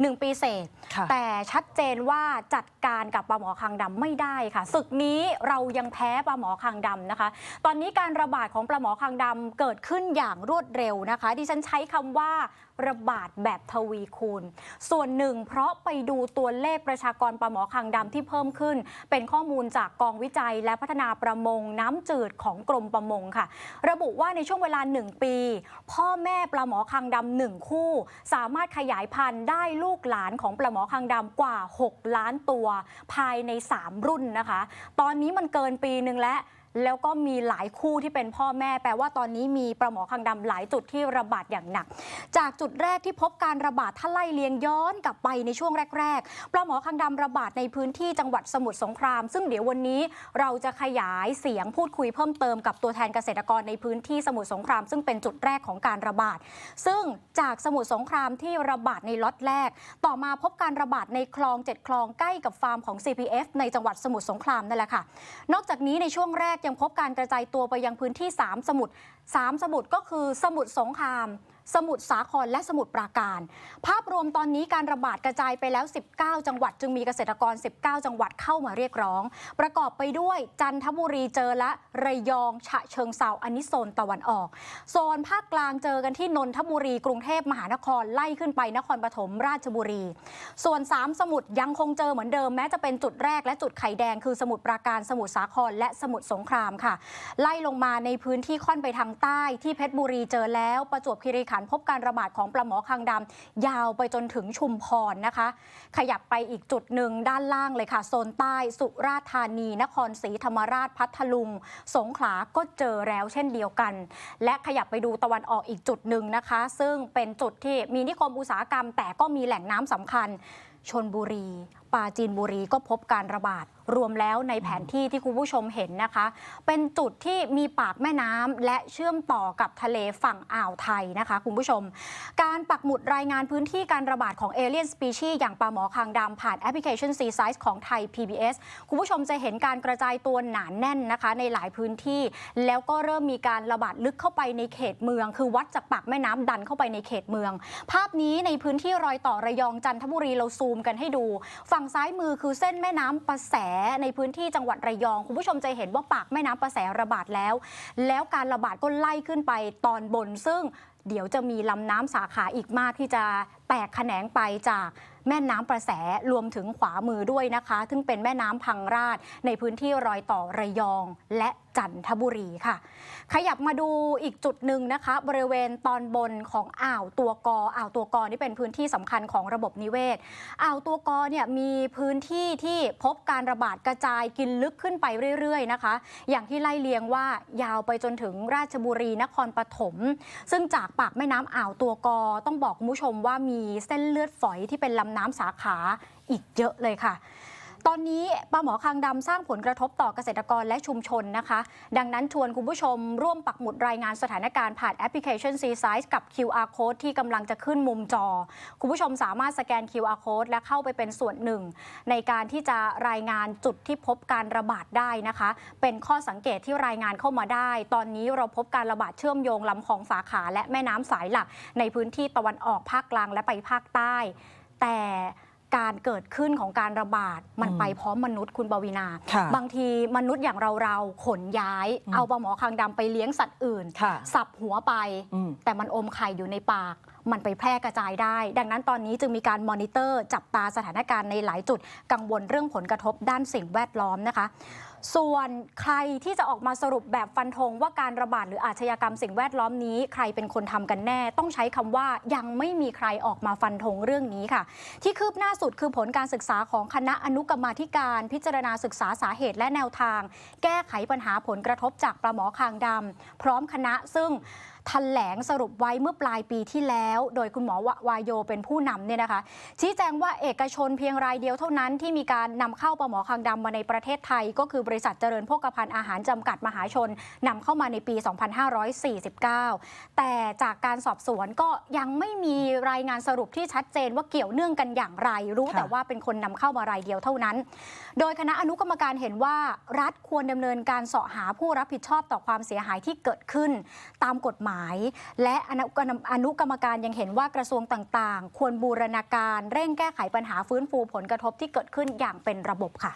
หนึ่งปีเศษค่ะแต่ชัดเจนว่าจัดการกับปลาหมอคางดำไม่ได้ค่ะศึกนี้เรายังแพ้ปลาหมอคางดำนะคะ ตอนนี้การระบาดของปลาหมอคางดำเกิดขึ้นอย่างรวดเร็วนะคะ ดิฉันใช้คำว่าระบาดแบบทวีคูณ ส่วนหนึ่งเพราะไปดูตัวเลขประชากรปลาหมอคางดำที่เพิ่มขึ้น เป็นข้อมูลจากกองวิจัยและพัฒนาประมงน้ำจืดของกรมประมงค่ะ ระบุว่าในช่วงเวลา 1 ปี พ่อแม่ปลาหมอคางดำหนึ่งคู่ สามารถขยายพันธุ์ได้ลูกหลานของปลาหมอคางดำกว่า 6 ล้านตัว ภายใน 3 รุ่นนะคะ ตอนนี้มันเกินปีหนึ่งแล้ว แล้วก็มีหลายคู่ที่เป็นพ่อแม่แปลว่าตอนนี้มีปลาหมอคางดำหลายจุดที่ระบาดอย่างหนัก จากจุดแรกที่พบการระบาดถ้าไล่เลียงย้อนกลับไปในช่วงแรกๆปลาหมอคางดำระบาดในพื้นที่จังหวัดสมุทรสงคราม ซึ่งเดี๋ยววันนี้เราจะขยายเสียงพูดคุยเพิ่มเติมกับตัวแทนเกษตรกรในพื้นที่สมุทรสงคราม ซึ่งเป็นจุดแรกของการระบาด ซึ่งจากสมุทรสงครามที่ระบาดในล็อตแรก ต่อมาพบการระบาดในคลองเจ็ดคลองใกล้กับฟาร์มของ CPF ในจังหวัดสมุทรสงครามนั่นแหละค่ะ นอกจากนี้ในช่วงแรกยังพบการกระจายตัวไปยังพื้นที่ 3 สมุทร3สมุทรก็คือสมุทรสงคราม สมุทรสาครและสมุทรปราการ ภาพรวมตอนนี้การระบาดกระจายไปแล้ว 19 จังหวัด จึงมีเกษตรกร 19 จังหวัดเข้ามาเรียกร้อง ประกอบไปด้วยจันทบุรีเจอและระยอง ฉะเชิงเซาอันนี้โซนตะวันออก โซนภาคกลางเจอกันที่นนทบุรีกรุงเทพมหานครไล่ขึ้นไปนครปฐมราชบุรี ส่วน 3 สมุทรยังคงเจอเหมือนเดิมแม้จะเป็นจุดแรกและจุดไข่แดงคือสมุทรปราการสมุทรสาครและสมุทรสงครามค่ะ ไล่ลงมาในพื้นที่ค่อนไปทางใต้ที่เพชรบุรีเจอแล้วประจวบคีรีขันพบการระบาดของปลาหมอคางดำยาวไปจนถึงชุมพรนะคะ ขยับไปอีกจุดหนึ่งด้านล่างเลยค่ะ โซนใต้สุราษฎร์ธานี นครศรีธรรมราชพัทลุง สงขลาก็เจอแล้วเช่นเดียวกัน และขยับไปดูตะวันออกอีกจุดหนึ่งนะคะ ซึ่งเป็นจุดที่มีนิคมอุตสาหกรรม แต่ก็มีแหล่งน้ำสำคัญชนบุรี ปาจีนบุรีก็พบการระบาด รวมแล้วในแผนที่ที่คุณผู้ชมเห็นนะคะ เป็นจุดที่มีปากแม่น้ำและเชื่อมต่อกับทะเลฝั่งอ่าวไทยนะคะ คุณผู้ชม การปักหมุดรายงานพื้นที่การระบาดของเอเลียนสปีชีอย่างปลาหมอคางดำผ่านแอปพลิเคชัน Sea Size ของไทย PBS คุณผู้ชมจะเห็นการกระจายตัวหนานแน่นนะคะ ในหลายพื้นที่ แล้วก็เริ่มมีการระบาดลึกเข้าไปในเขตเมือง คือวัดจากปากแม่น้ำดันเข้าไปในเขตเมือง ภาพนี้ในพื้นที่รอยต่อระยองจันทบุรีเราซูมกันให้ดูฝั่งซ้ายมือคือเส้นแม่น้ำประแสในพื้นที่จังหวัดระยอง คุณผู้ชมจะเห็นว่าปากแม่น้ำประแสระบาดแล้ว แล้วการระบาดก็ไล่ขึ้นไปตอนบนซึ่งเดี๋ยวจะมีลำน้ำสาขาอีกมากที่จะแตกแขนงไปจากแม่น้ำประแสรวมถึงขวามือด้วยนะคะ ซึ่งเป็นแม่น้ำพังราดในพื้นที่รอยต่อระยองและจันทบุรีค่ะ ขยับมาดูอีกจุดหนึ่งนะคะ บริเวณตอนบนของอ่าวตัวกออ่าวตัวกอนี่เป็นพื้นที่สำคัญของระบบนิเวศ อ่าวตัวกอเนี่ยมีพื้นที่ที่พบการระบาดกระจายกินลึกขึ้นไปเรื่อย ๆ นะคะ อย่างที่ไล่เลียงว่ายาวไปจนถึงราชบุรีนครปฐมซึ่งจากปากแม่น้ำอ่าวตัวกอต้องบอกคุณผู้ชมว่ามีเส้นเลือดฝอยที่เป็นลำน้ำสาขาอีกเยอะเลยค่ะ ตอนนี้ปลาหมอคางดำสร้างผลกระทบต่อเกษตรกรและชุมชนนะคะ ดังนั้นชวนคุณผู้ชมร่วมปักหมุดรายงานสถานการณ์ผ่านแอปพลิเคชัน C Size กับ QR Code ที่กำลังจะขึ้นมุมจอ คุณผู้ชมสามารถสแกน QR Code และเข้าไปเป็นส่วนหนึ่ง ในการที่จะรายงานจุดที่พบการระบาดได้นะคะ เป็นข้อสังเกตที่รายงานเข้ามาได้ ตอนนี้เราพบการระบาดเชื่อมโยงลำคลองสาขา และแม่น้ำสายหลัก ในพื้นที่ตะวันออกภาคกลางและไปภาคใต้ แต่ การเกิดขึ้นของการระบาดมันอืมไปพร้อมมนุษย์คุณปวีนาค่ะบางทีมนุษย์อย่างเราเราๆขนย้ายอืมเอาปลาหมอคางดำไปเลี้ยงสัตว์อื่นค่ะสับหัวไปอืมแต่มันอมไข่อยู่ในปาก มันไปแพร่กระจายได้ ดังนั้นตอนนี้จึงมีการมอนิเตอร์ จับตาสถานการณ์ในหลายจุดกังวลเรื่องผลกระทบด้านสิ่งแวดล้อมนะคะส่วนใครที่จะออกมาสรุปแบบฟันธงว่าการระบาดหรืออาชญากรรมสิ่งแวดล้อมนี้ ใครเป็นคนทำกันแน่ ต้องใช้คำว่ายังไม่มีใครออกมาฟันธงเรื่องนี้ค่ะ ที่คืบหน้าสุดคือผลการศึกษาของคณะอนุกรรมาธิการพิจารณาศึกษาสาเหตุและแนวทาง แก้ไขปัญหาผลกระทบจากปลาหมอคางดำพร้อมคณะซึ่ง แถลงสรุปไว้เมื่อปลายปีที่แล้ว โดยคุณหมอววายโยเป็นผู้นำเนี่ยนะคะ ชี้แจงว่าเอกชนเพียงรายเดียวเท่านั้นที่มีการนำเข้าปลาหมอคางดำมาในประเทศไทย ก็คือบริษัทเจริญโภคภัณฑ์อาหารจำกัดมหาชนนำเข้ามาในปี 2549 แต่จากการสอบสวนก็ยังไม่มีรายงานสรุปที่ชัดเจนว่าเกี่ยวเนื่องกันอย่างไร รู้ค่ะแต่ว่าเป็นคนนำเข้ามารายเดียวเท่านั้น โดยคณะอนุกรรมการเห็นว่ารัฐควรดำเนินการเสาะหาผู้รับผิดชอบต่อความเสียหายที่เกิดขึ้น ตามกฎหมายและอนุกรรมอนุกรรมการยังเห็นว่ากระทรวงต่าง ๆ ควรบูรณาการ เร่งแก้ไขปัญหาฟื้นฟูผลกระทบที่เกิดขึ้นอย่างเป็นระบบค่ะ